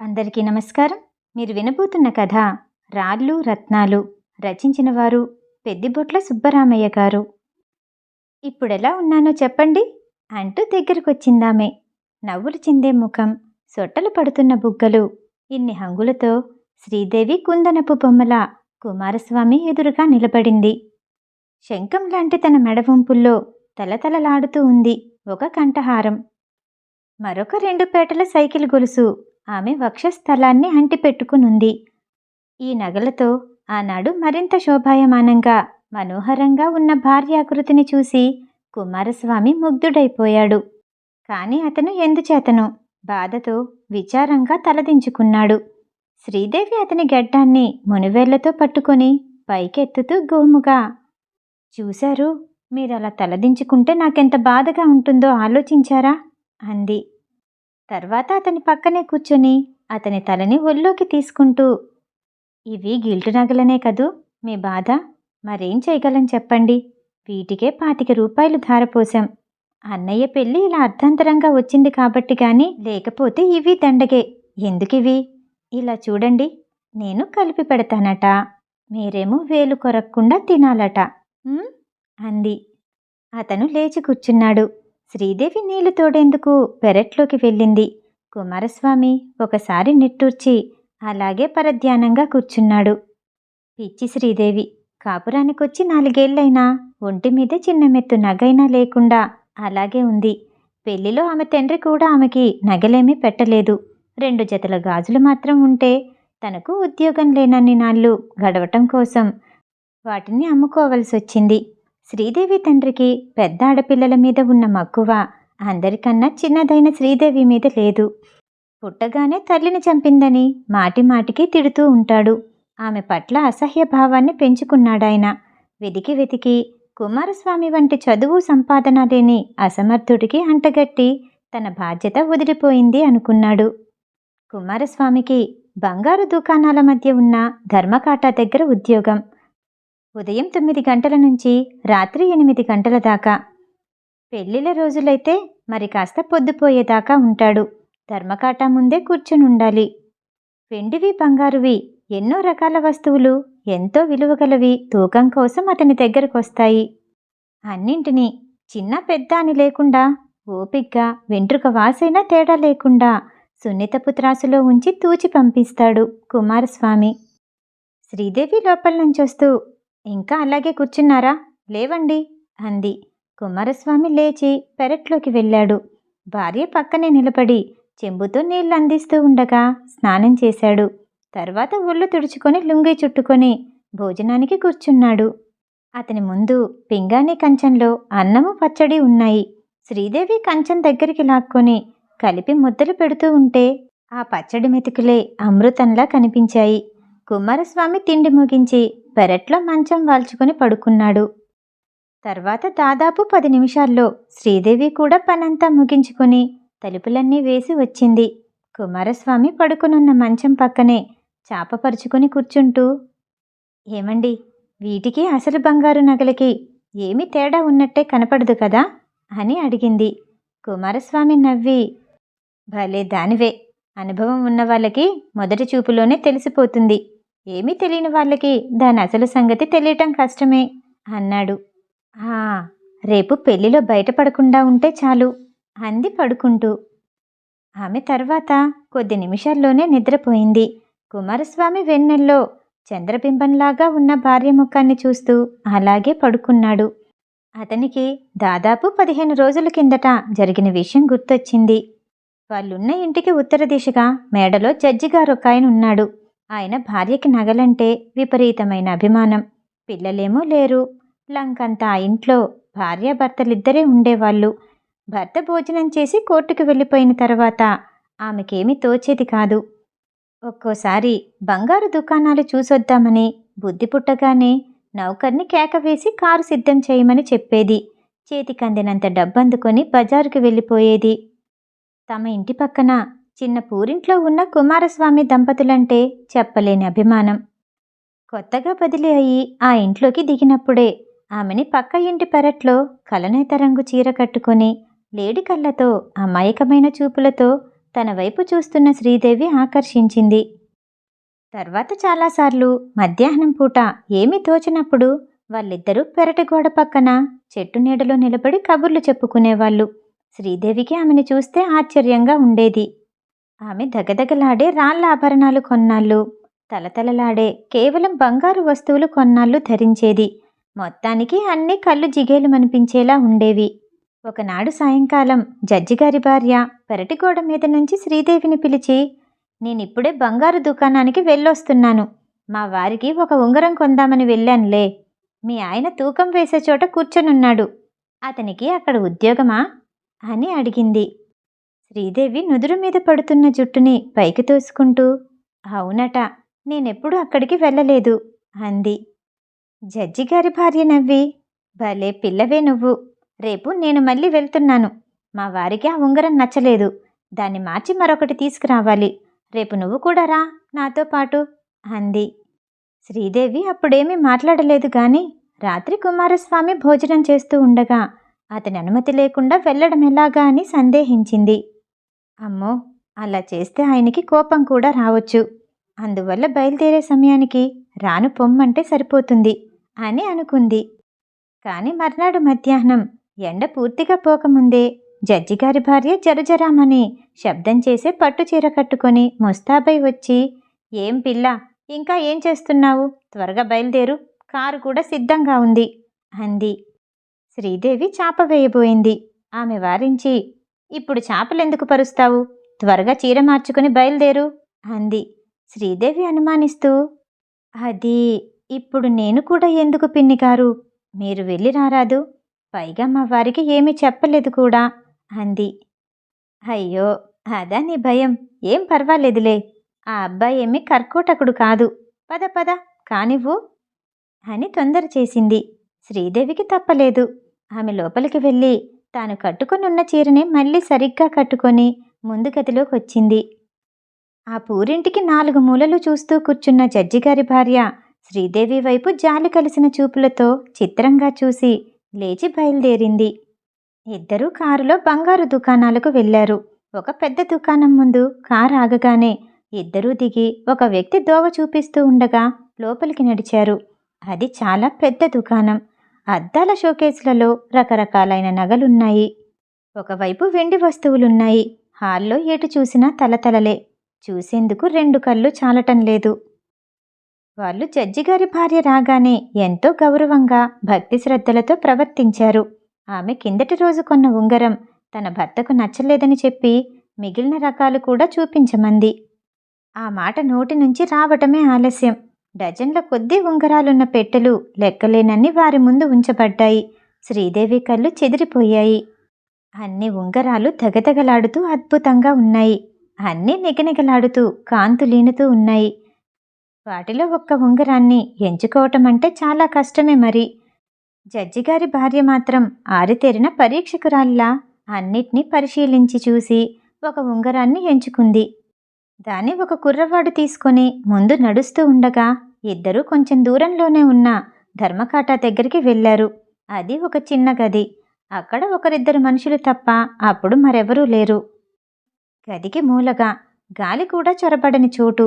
అందరికీ నమస్కారం. మీరు వినబోతున్న కథ రాళ్ళు రత్నాలు రచించిన వారు పెద్దిబొట్ల సుబ్బరామయ్య గారు. ఇప్పుడెలా ఉన్నానో చెప్పండి అంటూ దగ్గరకొచ్చిందామే. నవ్వులు చిందే ముఖం సొట్టలు పడుతున్న బుగ్గలు ఇన్ని హంగులతో శ్రీదేవి కుందనపు బొమ్మల కుమారస్వామి ఎదురుగా నిలబడింది. శంఖం లాంటి తన మెడవంపుల్లో తలతలలాడుతూ ఉంది ఒక కంఠహారం. మరొక రెండు పేటల సైకిల్ గొలుసు ఆమె వక్షస్థలాన్ని అంటిపెట్టుకునుంది. ఈ నగలతో ఆనాడు మరింత శోభాయమానంగా మనోహరంగా ఉన్న భార్యాకృతిని చూసి కుమారస్వామి ముగ్ధుడైపోయాడు. కాని అతను ఎందుచేతను? బాధతో విచారంగా తలదించుకున్నాడు. శ్రీదేవి అతని గడ్డాన్ని మునివేళ్ళతో పట్టుకొని పైకెత్తుతూ గోముగా చూశారు? మీరలా తలదించుకుంటే నాకెంత బాధగా ఉంటుందో ఆలోచించారా? అంది. తర్వాత అతని పక్కనే కూర్చొని అతని తలని ఒళ్ళోకి తీసుకుంటూ ఇవి గిల్టు నగలనే కదూ? మీ బాధ? మరేం చేయగలం చెప్పండి. వీటికే పాతిక రూపాయలు ధారపోసాం అన్నయ్య పెళ్ళి ఇలా అర్ధాంతరంగా వచ్చింది కాబట్టి గాని లేకపోతే ఇవి దండగే. ఎందుకివి? ఇలా చూడండి. నేను కలిపి పెడతానట. మీరేమో వేలు కొరక్కుండా తినాలట. అంది. అతను లేచి కూర్చున్నాడు. శ్రీదేవి నీళ్ళు తోడేందుకు పెరట్లోకి వెళ్ళింది. కుమారస్వామి ఒకసారి నిట్టూర్చి అలాగే పరధ్యానంగా కూర్చున్నాడు. పిచ్చి శ్రీదేవి కాపురానికొచ్చి నాలుగేళ్ళైనా ఒంటి మీద చిన్న మెత్తు నగైనా లేకుండా అలాగే ఉంది. పెళ్ళిలో ఆమె తండ్రి కూడా ఆమెకి నగలేమీ పెట్టలేదు. రెండు జతల గాజులు మాత్రం ఉంటే తనకు ఉద్యోగం లేనన్ని నాళ్ళు గడవటం కోసం వాటిని అమ్ముకోవలసి వచ్చింది శ్రీదేవి తండ్రికి పెద్ద ఆడపిల్లల మీద ఉన్న మక్కువ అందరికన్నా చిన్నదైన శ్రీదేవి మీద లేదు. పుట్టగానే తల్లిని చంపిందని మాటి మాటికి తిడుతూ ఉంటాడు. ఆమె పట్ల అసహ్య భావాన్ని పెంచుకున్నాడాయన. వెతికి వెతికి కుమారస్వామి వంటి చదువు సంపాదన లేని అసమర్థుడికి అంటగట్టి తన బాధ్యత వదిలిపోయింది అనుకున్నాడు. కుమారస్వామికి బంగారు దుకాణాల మధ్య ఉన్న ధర్మకాటా దగ్గర ఉద్యోగం. ఉదయం తొమ్మిది గంటల నుంచి రాత్రి ఎనిమిది గంటల దాకా. పెళ్ళిళ్ళ రోజులైతే మరి కాస్త పొద్దుపోయేదాకా ఉంటాడు. ధర్మకాటా ముందే కూర్చుని ఉండాలి వెండివి బంగారువి ఎన్నో రకాల వస్తువులు ఎంతో విలువగలవి తూకం కోసం అతని దగ్గరకొస్తాయి. అన్నింటినీ చిన్న పెద్ద అని లేకుండా ఓపిగ్గా వెంట్రుక వాసైనా తేడా లేకుండా సున్నితపు త్రాసులో ఉంచి తూచి పంపిస్తాడు కుమారస్వామి. శ్రీదేవి లోపల నుంచొస్తూ ఇంకా అలాగే కూర్చున్నారా? లేవండి అంది. కుమారస్వామి లేచి పెరట్లోకి వెళ్ళాడు. భార్య పక్కనే నిలబడి చెంబుతో నీళ్ళు అందిస్తూ ఉండగా స్నానం చేశాడు. తర్వాత ఒళ్ళు తుడుచుకొని లుంగి చుట్టుకొని భోజనానికి కూర్చున్నాడు. అతని ముందు పింగాణి కంచంలో అన్నము పచ్చడి ఉన్నాయి. శ్రీదేవి కంచం దగ్గరికి లాక్కొని కలిపి ముద్దలు పెడుతూ ఉంటే ఆ పచ్చడి మెతుకులే అమృతంలా కనిపించాయి. కుమారస్వామి తిండి ముగించి పెరట్లో మంచం వాల్చుకొని పడుకున్నాడు. తర్వాత దాదాపు పది నిమిషాల్లో శ్రీదేవి కూడా పనంతా ముగించుకొని తలుపులన్నీ వేసి వచ్చింది. కుమారస్వామి పడుకునున్న మంచం పక్కనే చాపపరుచుకుని కూర్చుంటూ ఏమండి వీటికి అసలు బంగారు నగలకి ఏమి తేడా ఉన్నట్టే కనపడదు కదా? అని అడిగింది. కుమారస్వామి నవ్వి భలే దానివే. అనుభవం ఉన్న వాళ్ళకి మొదటి చూపులోనే తెలిసిపోతుంది. ఏమీ తెలియని వాళ్ళకి దాని అసలు సంగతి తెలియటం కష్టమే అన్నాడు. ఆ రేపు పెళ్ళిలో బయటపడకుండా ఉంటే చాలు అంది పడుకుంటూ. ఆమె తర్వాత కొద్ది నిమిషాల్లోనే నిద్రపోయింది. కుమారస్వామి వెన్నెల్లో చంద్రబింబంలాగా ఉన్న భార్య ముఖాన్ని చూస్తూ అలాగే పడుకున్నాడు. అతనికి దాదాపు పదిహేను రోజుల కిందట జరిగిన విషయం గుర్తొచ్చింది. వాళ్ళున్న ఇంటికి ఉత్తర దిశగా మేడలో జడ్జిగారు ఒక ఆయన ఉన్నాడు. ఆయన భార్యకి నగలంటే విపరీతమైన అభిమానం. పిల్లలేమో లేరు. లంకంతా ఆ ఇంట్లో భార్యాభర్తలిద్దరే ఉండేవాళ్ళు. భర్త భోజనం చేసి కోర్టుకు వెళ్ళిపోయిన తర్వాత ఆమెకేమీ తోచేది కాదు. ఒక్కోసారి బంగారు దుకాణాలు చూసొద్దామని బుద్ధి పుట్టగానే నౌకర్ని కేక వేసి కారు సిద్ధం చేయమని చెప్పేది. చేతికందినంత డబ్బందుకొని బజారుకి వెళ్ళిపోయేది. తమ ఇంటి పక్కన చిన్న పూరింట్లో ఉన్న కుమారస్వామి దంపతులంటే చెప్పలేని అభిమానం. కొత్తగా బదిలీ అయ్యి ఆ ఇంట్లోకి దిగినప్పుడే ఆమెని పక్క ఇంటి పెరట్లో కలనేత రంగు చీర కట్టుకొని లేడి కళ్ళతో అమాయకమైన చూపులతో తన వైపు చూస్తున్న శ్రీదేవి ఆకర్షించింది. తర్వాత చాలాసార్లు మధ్యాహ్నం పూట ఏమీ తోచినప్పుడు వాళ్ళిద్దరూ పెరటి గోడ పక్కన చెట్టు నీడలో నిలబడి కబుర్లు చెప్పుకునేవాళ్ళు. శ్రీదేవికి ఆమెను చూస్తే ఆశ్చర్యంగా ఉండేది. ఆమె దగదగలాడే రాళ్ళ ఆభరణాలు కొన్నాళ్ళు. తలతలలాడే కేవలం బంగారు వస్తువులు కొన్నాళ్ళు ధరించేది. మొత్తానికి అన్ని కళ్ళు జిగేలుమనిపించేలా ఉండేవి. ఒకనాడు సాయంకాలం జడ్జిగారి భార్య పెరటిగోడ మీద నుంచి శ్రీదేవిని పిలిచి నేనిప్పుడే బంగారు దుకాణానికి వెళ్ళొస్తున్నాను. మా వారికి ఒక ఉంగరం కొందామని వెళ్ళానులే. మీ ఆయన తూకం వేసే చోట కూర్చొనున్నాడు. అతనికి అక్కడ ఉద్యోగమా? అని అడిగింది. శ్రీదేవి నుదురు మీద పడుతున్న జుట్టుని పైకి తోసుకుంటూ అవునట నేనెప్పుడు అక్కడికి వెళ్ళలేదు అంది. జడ్జిగారి భార్య నవ్వి భలే పిల్లవే నువ్వు రేపు నేను మళ్ళీ వెళ్తున్నాను. మా వారికి ఆ ఉంగరం నచ్చలేదు. దాన్ని మార్చి మరొకటి తీసుకురావాలి. రేపు నువ్వు కూడా రా నాతో పాటు అంది. శ్రీదేవి అప్పుడేమీ మాట్లాడలేదు గాని రాత్రి కుమారస్వామి భోజనం చేస్తూ ఉండగా అతని అనుమతి లేకుండా వెళ్ళడం ఎలాగా అని సందేహించింది. అమ్మో అలా చేస్తే ఆయనకి కోపం కూడా రావచ్చు. అందువల్ల బయలుదేరే సమయానికి రాను పొమ్మంటే సరిపోతుంది అని అనుకుంది. కాని మర్నాడు మధ్యాహ్నం ఎండ పూర్తిగా పోకముందే జడ్జిగారి భార్య జరజరామని శబ్దం చేసే పట్టు చీర కట్టుకొని ముస్తాబై వచ్చి ఏం పిల్ల ఇంకా ఏం చేస్తున్నావు? త్వరగా బయలుదేరు కారు కూడా సిద్ధంగా ఉంది అంది. శ్రీదేవి చాప వేయబోయింది. ఆమె వారించి ఇప్పుడు చాపలెందుకు పరుస్తావు? త్వరగా చీర మార్చుకుని బయలుదేరు అంది. శ్రీదేవి అనుమానిస్తూ. అది ఇప్పుడు నేను కూడా ఎందుకు పిన్నిగారు? మీరు వెళ్ళి రారాదు. పైగా మా వారికి ఏమీ చెప్పలేదు కూడా అంది. అయ్యో అదా నీ భయం. ఏం పర్వాలేదులే. ఆ అబ్బాయి ఏమీ కర్కోటకుడు కాదు. పద పద కానివ్వు అని తొందర చేసింది శ్రీదేవికి తప్పలేదు. ఆమె లోపలికి వెళ్ళి తాను కట్టుకునున్న చీరని మళ్ళీ సరిగ్గా కట్టుకొని ముందు గదిలోకి వచ్చింది ఆ పూరింటికి నాలుగు మూలలు చూస్తూ కూర్చున్న జడ్జిగారి భార్య శ్రీదేవి వైపు జాలి కలిసిన చూపులతో చిత్రంగా చూసి లేచి బయలుదేరింది. ఇద్దరూ కారులో బంగారు దుకాణాలకు వెళ్ళారు ఒక పెద్ద దుకాణం ముందు కారు ఆగగానే ఇద్దరూ దిగి ఒక వ్యక్తి దోవ చూపిస్తూ ఉండగా లోపలికి నడిచారు. అది చాలా పెద్ద దుకాణం. అద్దాల షోకేసులలో రకరకాలైన నగలున్నాయి. ఒకవైపు వెండి వస్తువులున్నాయి. హాల్లో ఎటు చూసినా తలతలలే చూసేందుకు రెండు కళ్ళు చాలటం లేదు. వాళ్ళు జడ్జిగారి భార్య రాగానే ఎంతో గౌరవంగా భక్తి శ్రద్ధలతో ప్రవర్తించారు. ఆమె కిందటి రోజు కొన్న ఉంగరం తన భర్తకు నచ్చలేదని చెప్పి మిగిలిన రకాలు కూడా చూపించమంది. ఆ మాట నోటి నుంచి రావటమే ఆలస్యం. డజన్ల కొద్దీ ఉంగరాలున్న పెట్టెలు లెక్కలేనన్ని వారి ముందు ఉంచబడ్డాయి. శ్రీదేవి కళ్ళు చెదిరిపోయాయి. అన్ని ఉంగరాలు తెగతెగలాడుతూ అద్భుతంగా ఉన్నాయి. అన్నీ నిగనిగలాడుతూ కాంతులీనుతూ ఉన్నాయి. వాటిలో ఒక్క ఉంగరాన్ని ఎంచుకోవటం అంటే చాలా కష్టమే మరి. జడ్జిగారి భార్య మాత్రం ఆరితేరిన పరీక్షకురాల్లా అన్నిటినీ పరిశీలించి చూసి ఒక ఉంగరాన్ని ఎంచుకుంది. దాన్ని ఒక కుర్రవాడు తీసుకొని ముందు నడుస్తూ ఉండగా ఇద్దరూ కొంచెం దూరంలోనే ఉన్న ధర్మకాటా దగ్గరికి వెళ్ళారు. అది ఒక చిన్న గది. అక్కడ ఒకరిద్దరు మనుషులు తప్ప అప్పుడు మరెవరూ లేరు. గదికి మూలగా గాలి కూడా చొరబడని చోటు.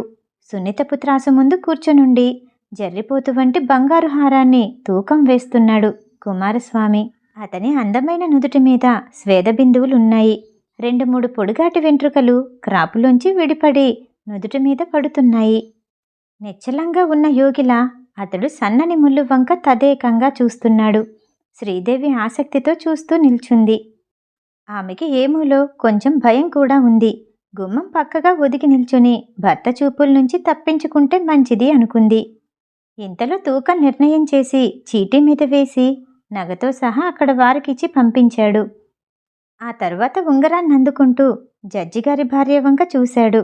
సున్నితపు త్రాసు ముందు కూర్చొనుండి జర్రిపోతు వంటి బంగారు హారాన్ని తూకం వేస్తున్నాడు కుమారస్వామి. అతని అందమైన నుదుటి మీద స్వేద బిందువులున్నాయి. రెండు మూడు పొడుగాటి వెంట్రుకలు క్రాపులోంచి విడిపడి నుదుటి మీద పడుతున్నాయి. నిశ్చలంగా ఉన్న యోగిలా అతడు సన్నని ముళ్ళు వంక తదేకంగా చూస్తున్నాడు. శ్రీదేవి ఆసక్తితో చూస్తూ నిల్చుంది. ఆమెకి ఏమూలో కొంచెం భయం కూడా ఉంది. గుమ్మం పక్కగా ఒదిగి నిల్చుని భర్త చూపుల నుంచి తప్పించుకుంటే మంచిది అనుకుంది. ఇంతలో తూకం నిర్ణయం చేసి చీటీ మీద వేసి నగతో సహా అక్కడ వారికిచ్చి పంపించాడు. ఆ తర్వాత ఉంగరాన్ని అందుకుంటూ జడ్జిగారి భార్య వంక చూశాడు.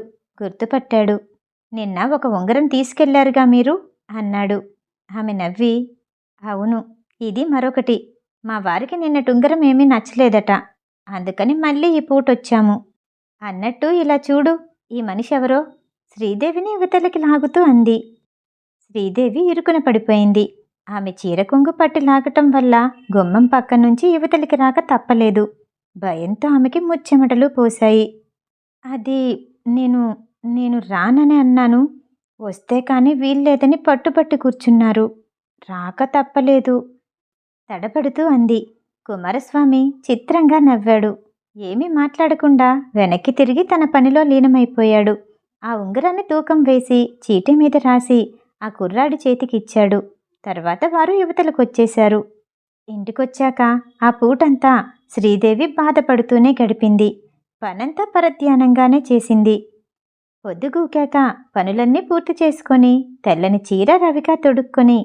గుర్తుపట్టాడు. నిన్న ఒక ఉంగరం తీసుకెళ్ళారుగా మీరు? అన్నాడు. ఆమె నవ్వి అవును ఇది మరొకటి. మా వారికి నిన్నటి ఉంగరం ఏమీ నచ్చలేదట. అందుకని మళ్ళీ ఈ పూటొచ్చాము. అన్నట్టు ఇలా చూడు ఈ మనిషి ఎవరో? శ్రీదేవిని ఇవతలకి లాగుతూ అంది. శ్రీదేవి ఇరుకున పడిపోయింది. ఆమె చీర కొంగు పట్టి లాగటం వల్ల గుమ్మం పక్క నుంచి యువతలికి రాక తప్పలేదు. భయంతో ఆమెకి ముచ్చెమటలు పోశాయి. అది నేను నేను రానని అన్నాను. వస్తే కానీ వీల్లేదని పట్టుపట్టి కూర్చున్నారు. రాక తప్పలేదు. తడబడుతూ అంది. కుమారస్వామి చిత్రంగా నవ్వాడు. ఏమీ మాట్లాడకుండా వెనక్కి తిరిగి తన పనిలో లీనమైపోయాడు. ఆ ఉంగరాన్ని తూకం వేసి చీటీ మీద రాసి ఆ కుర్రాడి చేతికిచ్చాడు. తర్వాత వారు యువతలకొచ్చేశారు. ఇంటికొచ్చాక ఆ పూటంతా శ్రీదేవి బాధపడుతూనే గడిపింది. పనంతా పరధ్యానంగానే చేసింది. పొద్దుగూకాక పనులన్నీ పూర్తి చేసుకొని తెల్లని చీర రవిగా తొడుక్కొని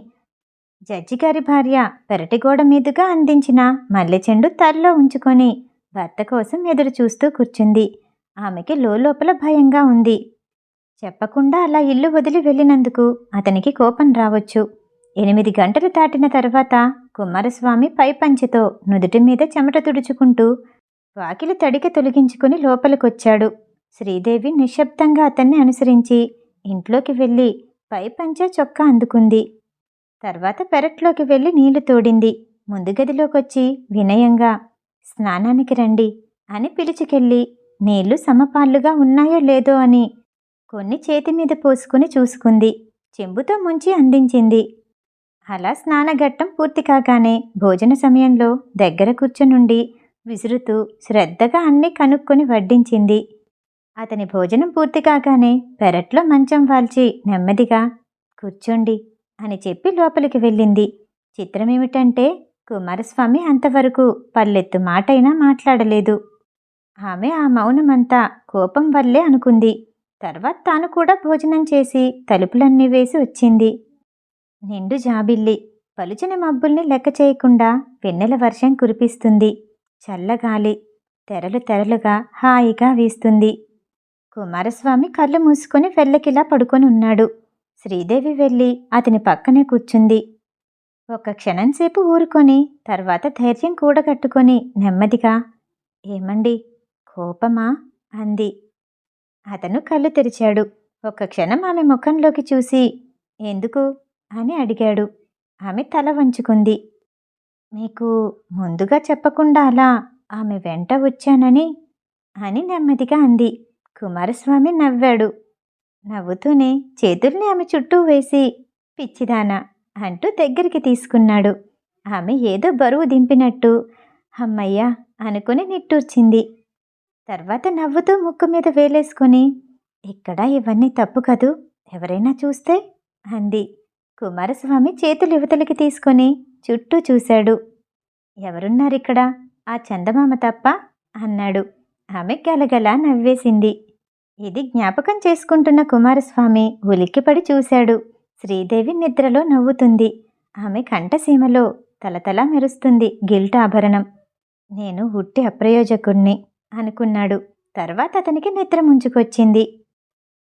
జడ్జిగారి భార్య పెరటిగోడ మీదుగా అందించిన మల్లెచెండు తల్లో ఉంచుకొని భర్త కోసం ఎదురు చూస్తూ కూర్చుంది. ఆమెకి లోపల భయంగా ఉంది. చెప్పకుండా అలా ఇల్లు వదిలి వెళ్ళినందుకు అతనికి కోపం రావచ్చు. ఎనిమిది గంటలు దాటిన తర్వాత కుమారస్వామి పై పంచెతో నుదుటి మీద చెమట తుడుచుకుంటూ వాకిలి తడిక తొలగించుకుని లోపలికొచ్చాడు. శ్రీదేవి నిశ్శబ్దంగా అతన్ని అనుసరించి ఇంట్లోకి వెళ్ళి పై పంచె చొక్కా అందుకుంది. తర్వాత పెరట్లోకి వెళ్ళి నీళ్ళు తోడింది. ముందు గదిలోకొచ్చి వినయంగా స్నానానికి రండి అని పిలుచుకెళ్ళి నీళ్ళు సమపాళ్ళుగా ఉన్నాయో లేదో అని కొన్ని చేతి మీద పోసుకుని చూసుకుంది. చెంబుతో ముంచి అందించింది. అలా స్నానఘట్టం పూర్తి కాగానే భోజన సమయంలో దగ్గర కూర్చునుండి విసురుతూ శ్రద్ధగా అన్నీ కనుక్కొని వడ్డించింది. అతని భోజనం పూర్తి కాగానే పెరట్లో మంచం వాల్చి నెమ్మదిగా కూర్చోండి అని చెప్పి లోపలికి వెళ్ళింది. చిత్రమేమిటంటే కుమారస్వామి అంతవరకు పల్లెత్తు మాటైనా మాట్లాడలేదు. ఆమె ఆ మౌనమంతా కోపం వల్లే అనుకుంది. తర్వాత తాను కూడా భోజనం చేసి తలుపులన్నీ వేసి వచ్చింది. నిండు జాబిల్లి. పలుచని మబ్బుల్ని లెక్క చేయకుండా వెన్నెల వర్షం కురిపిస్తుంది. చల్లగాలి తెరలు తెరలుగా హాయిగా వీస్తుంది. కుమారస్వామి కళ్ళు మూసుకొని వెళ్ళకిలా పడుకొని ఉన్నాడు. శ్రీదేవి వెళ్ళి అతని పక్కనే కూర్చుంది. ఒక క్షణంసేపు ఊరుకొని తర్వాత ధైర్యం కూడగట్టుకొని నెమ్మదిగా ఏమండి కోపమా? అంది. అతను కళ్ళు తెరిచాడు. ఒక క్షణం ఆమె ముఖంలోకి చూసి ఎందుకు? అని అడిగాడు. ఆమె తల వంచుకుంది. మీకు ముందుగా చెప్పకుండా అలా ఆమె వెంట వచ్చానని? అని నెమ్మదిగా అంది. కుమారస్వామి నవ్వాడు. నవ్వుతూనే చేతుల్ని ఆమె చుట్టూ వేసి పిచ్చిదానా అంటూ దగ్గరికి తీసుకున్నాడు. ఆమె ఏదో బరువు దింపినట్టు అమ్మయ్యా అనుకుని నిట్టూర్చింది. తర్వాత నవ్వుతూ ముక్కు మీద వేలేసుకొని ఇక్కడ ఇవన్నీ తప్పు కదూ? ఎవరైనా చూస్తే? అంది. కుమారస్వామి చేతులు యువతలకి తీసుకొని చుట్టూ చూశాడు. ఎవరున్నారిక్కడ ఆ చందమామ తప్ప? అన్నాడు. ఆమె గలగల నవ్వేసింది. ఇది జ్ఞాపకం చేసుకుంటున్న కుమారస్వామి. ఉలిక్కిపడి చూశాడు. శ్రీదేవి నిద్రలో నవ్వుతుంది. ఆమె కంఠసీమలో తలతల మెరుస్తుంది గిల్ట్ ఆభరణం. నేను ఉట్టి అప్రయోజకుణ్ణి అనుకున్నాడు. తర్వాత అతనికి నిద్ర ముంచుకొచ్చింది.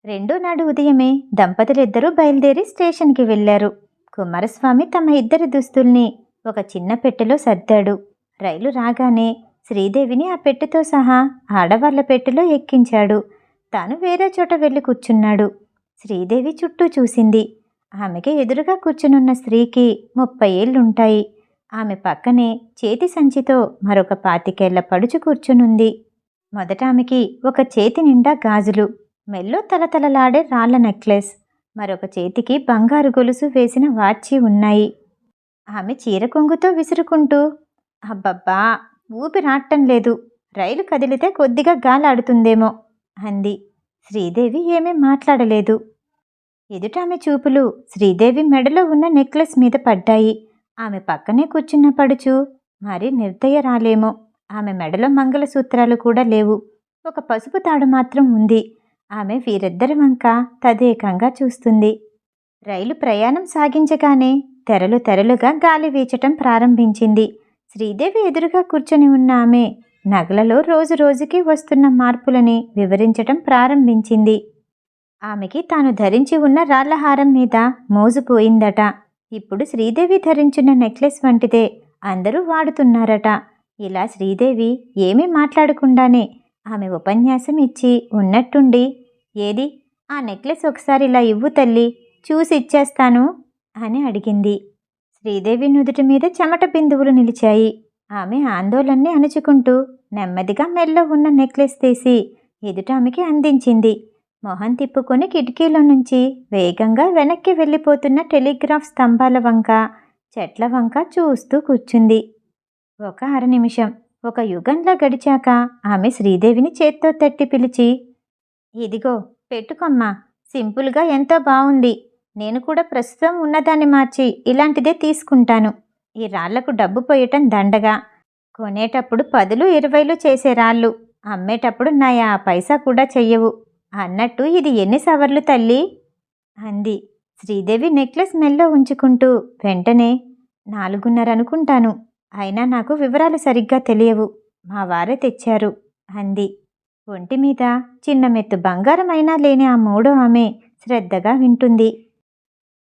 రెండో నాడు ఉదయమే దంపతులిద్దరూ బయలుదేరి స్టేషన్కి వెళ్ళారు కుమారస్వామి తమ ఇద్దరి దుస్తుల్ని ఒక చిన్న పెట్టెలో సర్దాడు. రైలు రాగానే శ్రీదేవిని ఆ పెట్టెతో సహా ఆడవాళ్ళ పెట్టెలో ఎక్కించాడు. తాను వేరే చోట వెళ్ళి కూర్చున్నాడు. శ్రీదేవి చుట్టూ చూసింది. ఆమెకి ఎదురుగా కూర్చునున్న స్త్రీకి ముప్పై ఏళ్ళుంటాయి. ఆమె పక్కనే చేతి సంచితో మరొక పాతికేళ్ళ పడుచు కూర్చునుంది. మొదట ఆమెకి ఒక చేతి నిండా గాజులు మెల్లో తలతలలాడే రాళ్ళ నెక్లెస్. మరొక చేతికి బంగారు గొలుసు వేసిన వాచి ఉన్నాయి. ఆమె చీర కొంగుతో విసురుకుంటూ అబ్బబ్బా ఊపిరాటం లేదు. రైలు కదిలితే కొద్దిగా గాలాడుతుందేమో అంది. శ్రీదేవి ఏమీ మాట్లాడలేదు. ఎదుటామె చూపులు శ్రీదేవి మెడలో ఉన్న నెక్లెస్ మీద పడ్డాయి. ఆమె పక్కనే కూర్చున్న పడుచు మరి నిర్దయరాలేమో. ఆమె మెడలో మంగళసూత్రాలు కూడా లేవు. ఒక పసుపు తాడు మాత్రం ఉంది. ఆమె వీరిద్దరి వంక తదేకంగా చూస్తుంది. రైలు ప్రయాణం సాగించగానే తెరలు తెరలుగా గాలి వీచటం ప్రారంభించింది. శ్రీదేవి ఎదురుగా కూర్చొని ఉన్న ఆమె నగలలో రోజు రోజుకి వస్తున్న మార్పులని వివరించటం ప్రారంభించింది. ఆమెకి తాను ధరించి ఉన్న రాళ్ళహారం మీద మోజుపోయిందట ఇప్పుడు శ్రీదేవి ధరించిన నెక్లెస్ వంటిదే అందరూ వాడుతున్నారట. ఇలా శ్రీదేవి ఏమీ మాట్లాడకుండానే ఆమె ఉపన్యాసం ఇచ్చి ఉన్నట్టుండి. ఏది? ఆ నెక్లెస్ ఒకసారి ఇలా ఇవ్వు తల్లి. చూసి ఇచ్చేస్తాను అని అడిగింది. శ్రీదేవి నుదుటి మీద చెమట బిందువులు నిలిచాయి. ఆమె ఆందోళనని అణుచుకుంటూ నెమ్మదిగా మెల్లో ఉన్న నెక్లెస్ తీసి ఎదుట ఆమెకి అందించింది. మొహం తిప్పుకొని కిటికీలో నుంచి వేగంగా వెనక్కి వెళ్ళిపోతున్న టెలిగ్రాఫ్ స్తంభాల వంక చెట్ల వంక చూస్తూ కూర్చుంది. ఒక అర నిమిషం. ఒక యుగంలా గడిచాక ఆమె శ్రీదేవిని చేత్తో తట్టి పిలిచి ఇదిగో పెట్టుకోమ్మా సింపుల్గా ఎంతో బాగుంది నేను కూడా ప్రస్తుతం ఉన్నదాన్ని మార్చి ఇలాంటిదే తీసుకుంటాను. ఈ రాళ్ళకు డబ్బు పోయటం దండగా. కొనేటప్పుడు పదులు ఇరవైలు చేసే రాళ్ళు. అమ్మేటప్పుడు నాయా పైసా కూడా చెయ్యవు. అన్నట్టు ఇది ఎన్ని సవర్లు తల్లి? అంది. శ్రీదేవి నెక్లెస్ మెల్లో ఉంచుకుంటూ వెంటనే నాలుగున్నర అనుకుంటాను. అయినా నాకు వివరాలు సరిగ్గా తెలియవు. మా వారే తెచ్చారు అంది. ఒంటి మీద చిన్న మెత్తు లేని ఆ మూడో ఆమె శ్రద్ధగా వింటుంది.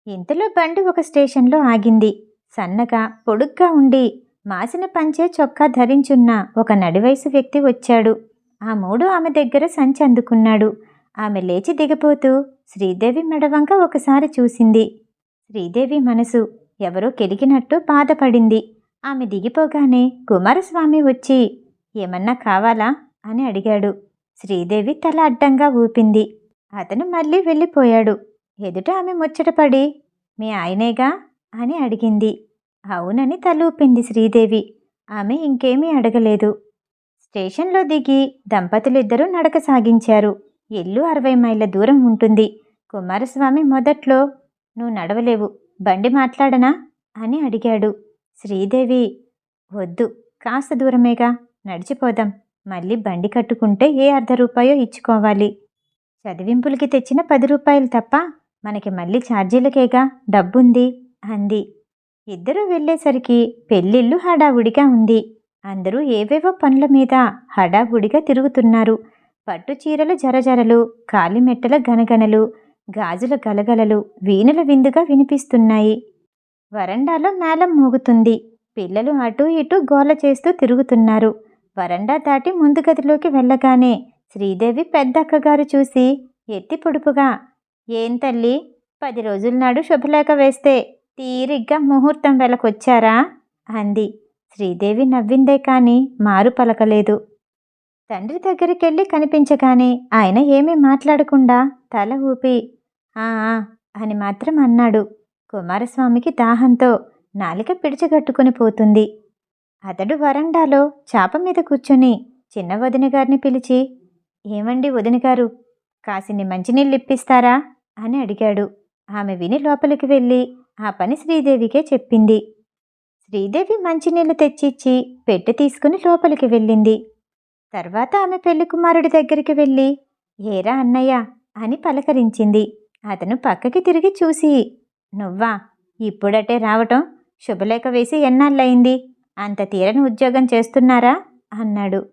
ఇంతలో బండి ఒక స్టేషన్లో ఆగింది. సన్నగా పొడుగ్గా ఉండి మాసిన పంచే చొక్కా ధరించున్న ఒక నడివయసు వ్యక్తి వచ్చాడు. ఆ మూడు ఆమె దగ్గర సంచి అందుకున్నాడు. ఆమె లేచి దిగపోతూ శ్రీదేవి మెడవంక ఒకసారి చూసింది. శ్రీదేవి మనసు ఎవరో కెలిగినట్టు బాధపడింది. ఆమె దిగిపోగానే కుమారస్వామి వచ్చి ఏమన్నా కావాలా? అని అడిగాడు. శ్రీదేవి తల అడ్డంగా ఊపింది. అతను మళ్ళీ వెళ్ళిపోయాడు. ఎదుట ఆమె ముచ్చటపడి మీ ఆయనేగా? అని అడిగింది. అవునని తలూపింది శ్రీదేవి. ఆమె ఇంకేమీ అడగలేదు. స్టేషన్లో దిగి దంపతులిద్దరూ నడక సాగించారు. ఇల్లు అరవై మైళ్ళ దూరం ఉంటుంది. కుమారస్వామి మొదట్లో నువ్వు నడవలేవు. బండి మాట్లాడనా? అని అడిగాడు. శ్రీదేవి వద్దు కాస్త దూరమేగా నడిచిపోదాం. మళ్ళీ బండి కట్టుకుంటే ఏ అర్ధ రూపాయో ఇచ్చుకోవాలి. చదివింపులకి తెచ్చిన పది రూపాయలు తప్ప మనకి మళ్ళీ ఛార్జీలకేగా? డబ్బుంది అంది. ఇద్దరూ వెళ్ళేసరికి పెళ్ళిళ్ళు హడావుడిగా ఉంది. అందరూ ఏవేవో పనుల మీద హడావుడిగా తిరుగుతున్నారు. పట్టు చీరల జరజరలు కాలిమెట్టల గనగనలు గాజుల గలగలలు వీణుల విందుగా వినిపిస్తున్నాయి. వరండాలో మేళం మోగుతుంది. పిల్లలు అటూ ఇటూ గోల చేస్తూ తిరుగుతున్నారు. వరండా దాటి ముందు గదిలోకి వెళ్ళగానే శ్రీదేవి పెద్దక్కగారు చూసి ఎత్తి పొడుపుగా. ఏం తల్లి? పది రోజుల నాడు శుభలేఖ వేస్తే తీరిగ్గా ముహూర్తం వెలకొచ్చారా? అంది. శ్రీదేవి నవ్విందే కాని మారు పలకలేదు. తండ్రి దగ్గరికెళ్ళి కనిపించగానే ఆయన ఏమీ మాట్లాడకుండా తల ఊపి ఆ" అని మాత్రం అన్నాడు. కుమారస్వామికి దాహంతో నాలిక పిడిచిగట్టుకుని పోతుంది. అతడు వరండాలో చాప మీద కూర్చుని చిన్న వదిన గారిని పిలిచి ఏమండి వదిన గారు కాసిని మంచినీళ్ళు ఇప్పిస్తారా అని అడిగాడు. ఆమె విని లోపలికి వెళ్ళి ఆ పని శ్రీదేవికే చెప్పింది. శ్రీదేవి మంచినీళ్ళు తెచ్చిచ్చి పెట్టి తీసుకుని లోపలికి వెళ్ళింది. తర్వాత ఆమె పెళ్ళి కుమారుడి దగ్గరికి వెళ్ళి ఏరా అన్నయ్య అని పలకరించింది. అతను పక్కకి తిరిగి చూసి నువ్వా? ఇప్పుడటే రావటం? శుభలేఖ వేసి ఎన్నాళ్ళయింది? అంత తీరని ఉద్యోగం చేస్తున్నారా? అన్నాడు.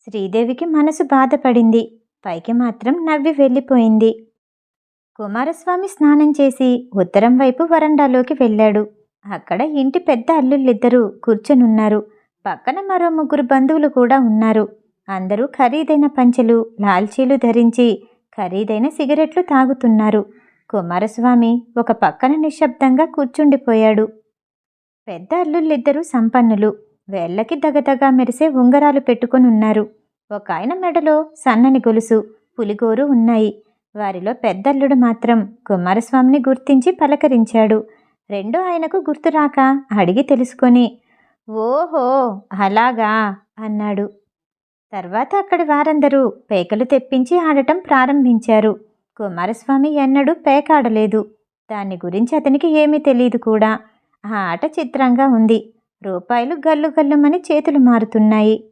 శ్రీదేవికి మనసు బాధపడింది. పైకి మాత్రం నవ్వి వెళ్ళిపోయింది. కుమారస్వామి స్నానం చేసి ఉత్తరం వైపు వరండాలోకి వెళ్ళాడు. అక్కడ ఇంటి పెద్ద అల్లుళ్ళిద్దరూ కూర్చొనున్నారు. పక్కన మరో ముగ్గురు బంధువులు కూడా ఉన్నారు. అందరూ ఖరీదైన పంచెలు లాల్చీలు ధరించి ఖరీదైన సిగరెట్లు తాగుతున్నారు. కుమారస్వామి ఒక పక్కన నిశ్శబ్దంగా కూర్చుండిపోయాడు. పెద్ద అల్లుళ్ళిద్దరూ సంపన్నులు. వేళ్ళకి దగదగా మెరిసే ఉంగరాలు పెట్టుకుని ఉన్నారు ఒక ఆయన మెడలో సన్నని గొలుసు పులిగోరు ఉన్నాయి. వారిలో పెద్దల్లుడు మాత్రం కుమారస్వామిని గుర్తించి పలకరించాడు. రెండో ఆయనకు గుర్తురాక అడిగి తెలుసుకొని ఓహో అలాగా అన్నాడు. తర్వాత అక్కడి వారందరూ పేకలు తెప్పించి ఆడటం ప్రారంభించారు. కుమారస్వామి ఎన్నడూ పేకాడలేదు. దాని గురించి అతనికి ఏమీ తెలియదు కూడా. ఆ ఆట చిత్రంగా ఉంది. రూపాయలు గల్లు గల్లుమని చేతులు మారుతున్నాయి.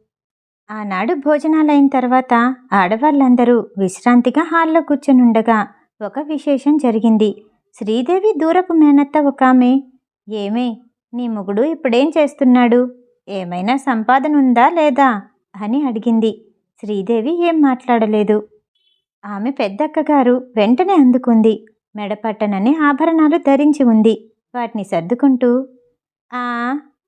ఆనాడు భోజనాలైన తర్వాత ఆడవాళ్ళందరూ విశ్రాంతిగా హాల్లో కూర్చునుండగా ఒక విశేషం జరిగింది. శ్రీదేవి దూరపు మేనత్త ఒక ఆమె ఏమే నీ మొగుడు ఇప్పుడేం చేస్తున్నాడు? ఏమైనా సంపాదన ఉందా లేదా? అని అడిగింది. శ్రీదేవి ఏం మాట్లాడలేదు. ఆమె పెద్దక్కగారు వెంటనే అందుకుంది. మెడపట్టనని ఆభరణాలు ధరించి ఉంది. వాటిని సర్దుకుంటూ ఆ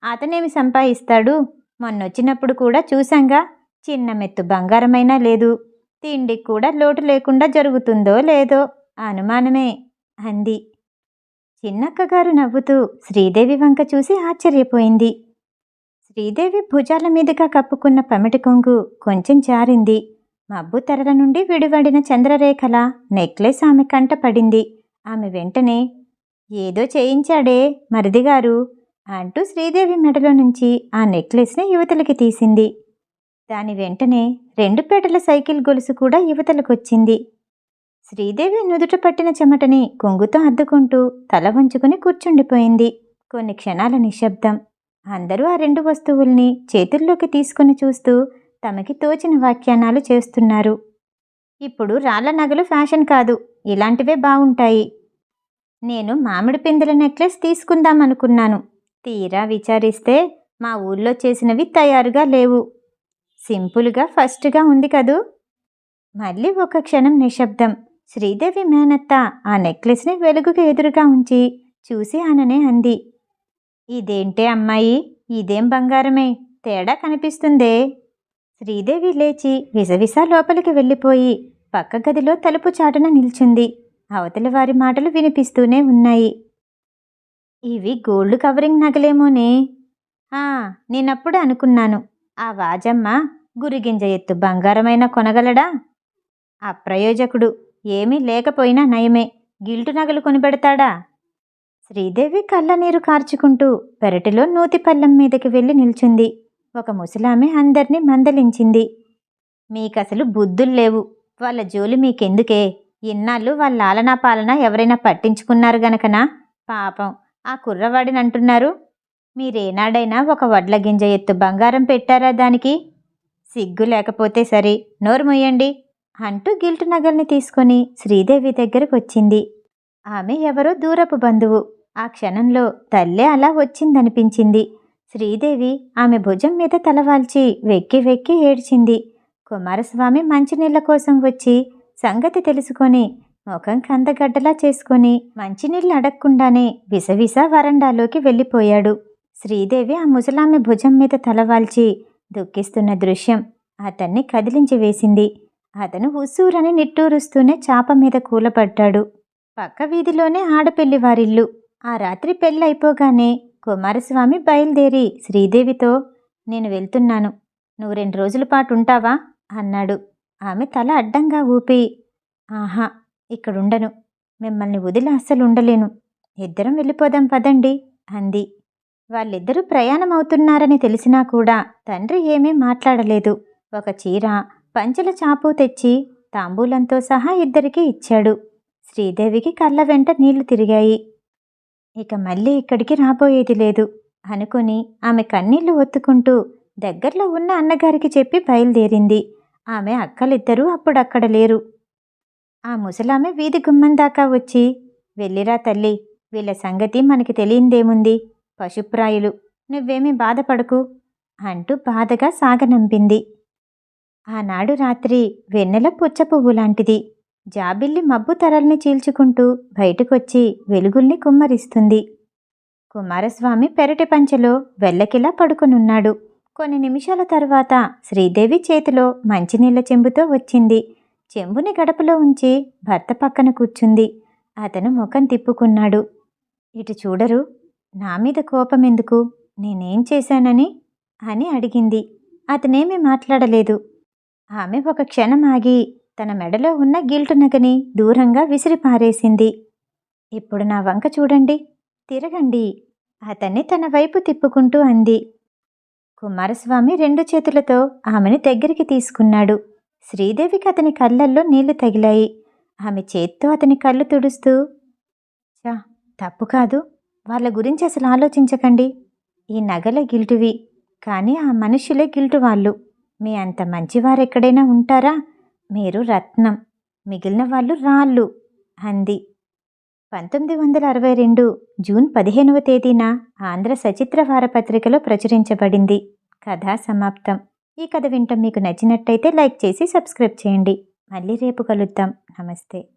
అతనేమి సంపాదిస్తాడు మొన్నొచ్చినప్పుడు కూడా చూశాంగా. చిన్న మెత్తు బంగారమైనా లేదు. తిండికి కూడా లోటు లేకుండా జరుగుతుందో లేదో అనుమానమే అంది. చిన్నక్కగారు నవ్వుతూ శ్రీదేవి వంక చూసి ఆశ్చర్యపోయింది. శ్రీదేవి భుజాల మీదుగా కప్పుకున్న పమిటి కొంగు కొంచెం జారింది. మబ్బు తెరల నుండి విడివడిన చంద్రరేఖల నెక్లెస్ ఆమె కంట పడింది. ఆమె వెంటనే ఏదో చేయించాడే మరిదిగారు అంటూ శ్రీదేవి మెడలో నుంచి ఆ నెక్లెస్ని యువతలకి తీసింది. దాని వెంటనే రెండు పేటల సైకిల్ గొలుసు కూడా యువతలకొచ్చింది. శ్రీదేవి నుదుట పట్టిన చెమటని కొంగుతో అద్దుకుంటూ తల వంచుకుని కూర్చుండిపోయింది. కొన్ని క్షణాల నిశ్శబ్దం. అందరూ ఆ రెండు వస్తువుల్ని చేతుల్లోకి తీసుకుని చూస్తూ తమకి తోచిన వ్యాఖ్యానాలు చేస్తున్నారు. ఇప్పుడు రాళ్ళ నగలు ఫ్యాషన్ కాదు ఇలాంటివే బాగుంటాయి నేను మామిడి పిందెల నెక్లెస్ తీసుకుందామనుకున్నాను. తీరా విచారిస్తే మా ఊళ్ళో చేసినవి తయారుగా లేవు. సింపుల్గా ఫస్ట్గా ఉంది కదూ? మళ్ళీ ఒక క్షణం నిశ్శబ్దం. శ్రీదేవి మేనత్త ఆ నెక్లెస్ని వెలుగుకు ఎదురుగా ఉంచి చూసి ఆననే అంది. ఇదేంటే అమ్మాయి? ఇదేం బంగారమే? తేడా కనిపిస్తుందే? శ్రీదేవి లేచి విసవిస లోపలికి వెళ్ళిపోయి పక్క గదిలో తలుపు చాటున నిల్చుంది. అవతలి వారి మాటలు వినిపిస్తూనే ఉన్నాయి. ఇవి గోల్డ్ కవరింగ్ నగలేమోనే? ఆ నేనప్పుడు అనుకున్నాను. ఆ వాజమ్మ గురిగింజ ఎత్తు బంగారమైన కొనగలడా? అప్రయోజకుడు. ఏమీ లేకపోయినా నయమే. గిల్టు నగలు కొనిపెడతాడా? శ్రీదేవి కళ్ళనీరు కార్చుకుంటూ పెరటిలో నూతి పళ్ళెం మీదకి వెళ్ళి నిల్చుంది. ఒక ముసలామె అందరినీ మందలించింది. మీకసలు బుద్ధులు లేవు. వాళ్ళ జోలి మీకెందుకే? ఇన్నాళ్ళు వాళ్ళ ఆలనా పాలన ఎవరైనా పట్టించుకున్నారు గనకనా? పాపం. ఆ కుర్రవాడిని అంటున్నారు మీరేనాడైనా ఒక వడ్ల గింజ ఎత్తు బంగారం పెట్టారా దానికి? సిగ్గు లేకపోతే సరే. నోరు మొయ్యండి అంటూ గిల్టు నగల్ని తీసుకొని శ్రీదేవి దగ్గరకు వచ్చింది ఆమె ఎవరో దూరపు బంధువు. ఆ క్షణంలో తల్లే అలా వచ్చిందనిపించింది. శ్రీదేవి ఆమె భుజం మీద తలవాల్చి వెక్కి వెక్కి ఏడ్చింది. కుమారస్వామి మంచినీళ్ళ కోసం వచ్చి సంగతి తెలుసుకొని ముఖం కందగడ్డలా చేసుకొని మంచినీళ్ళు అడగకుండానే విసవిస వరండాలోకి వెళ్ళిపోయాడు. శ్రీదేవి ఆ ముసలామె భుజం మీద తలవాల్చి దుఃఖిస్తున్న దృశ్యం అతన్ని కదిలించి వేసింది. అతను ఉస్సూరని నిట్టూరుస్తూనే చాప మీద కూలపడ్డాడు పక్క వీధిలోనే ఆడపెళ్ళి వారిల్లు. ఆ రాత్రి పెళ్ళైపోగానే కుమారస్వామి బయలుదేరి శ్రీదేవితో నేను వెళ్తున్నాను. నువ్వు రెండు రోజుల పాటు ఉంటావా? అన్నాడు. ఆమె తల అడ్డంగా ఊపి ఆహా ఇక్కడుండను. మిమ్మల్ని వదిలి అస్సలు ఉండలేను. ఇద్దరం వెళ్ళిపోదాం పదండి అంది. వాళ్ళిద్దరూ ప్రయాణం అవుతున్నారని తెలిసినా కూడా తండ్రి ఏమీ మాట్లాడలేదు. ఒక చీర పంచెల చాపు తెచ్చి తాంబూలంతో సహా ఇద్దరికీ ఇచ్చాడు. శ్రీదేవికి కళ్ళ వెంట నీళ్ళు తిరిగాయి. ఇక మళ్ళీ ఇక్కడికి రాబోయేది లేదు. అనుకుని ఆమె కన్నీళ్ళు ఒత్తుకుంటూ దగ్గరలో ఉన్న అన్నగారికి చెప్పి బయలుదేరింది. ఆమె అక్కలిద్దరూ అప్పుడక్కడ లేరు. ఆ ముసలామె వీధి గుమ్మం దాకా వచ్చి వెళ్ళిరా తల్లి వీళ్ళ సంగతి మనకి తెలియందేముంది? పశుప్రాయులు నువ్వేమీ బాధపడకు అంటూ బాధగా సాగనంపింది. ఆనాడు రాత్రి వెన్నెల పుచ్చ పువ్వు లాంటిది. జాబిల్లి మబ్బు తరల్ని చీల్చుకుంటూ బయటకొచ్చి వెలుగుల్ని కుమ్మరిస్తుంది. కుమారస్వామి పెరటి పంచెలో వెల్లకిలా పడుకునున్నాడు. కొన్ని నిమిషాల తర్వాత శ్రీదేవి చేతిలో మంచినీళ్ళ చెంబుతో వచ్చింది. చెంబుని గడపలో ఉంచి భర్త పక్కన కూర్చుంది. అతను ముఖం తిప్పుకున్నాడు. ఇటు చూడరు నా మీద కోపం ఎందుకు నేనేం చేశానని? అని అడిగింది. అతనేమీ మాట్లాడలేదు. ఆమె ఒక క్షణం ఆగి తన మెడలో ఉన్న గిల్టు నగని దూరంగా విసిరి పారేసింది ఇప్పుడు నా వంక చూడండి తిరగండి అతన్ని తన వైపు తిప్పుకుంటూ అంది. కుమారస్వామి రెండు చేతులతో ఆమెను దగ్గరికి తీసుకున్నాడు. శ్రీదేవికి అతని కళ్ళల్లో నీళ్ళు తగిలాయి. ఆమె చేత్తో అతని కళ్ళు తుడుస్తూ చా తప్పు కాదు. వాళ్ళ గురించి అసలు ఆలోచించకండి. ఈ నగల గిల్టువి. కానీ ఆ మనుషులే గిల్టు వాళ్ళు. మీ అంత మంచివారెక్కడైనా ఉంటారా? మీరు రత్నం. మిగిలిన వాళ్ళు రాళ్ళు. అంది. పంతొమ్మిది వందల అరవై రెండు జూన్ పదిహేనవ తేదీన ఆంధ్ర సచిత్ర వారపత్రికలో ప్రచురించబడింది. కథ సమాప్తం. ఈ కథ వింటాం మీకు నచ్చినట్టయితే లైక్ చేసి సబ్స్క్రైబ్ చేయండి. మళ్ళీ రేపు కలుద్దాం. నమస్తే.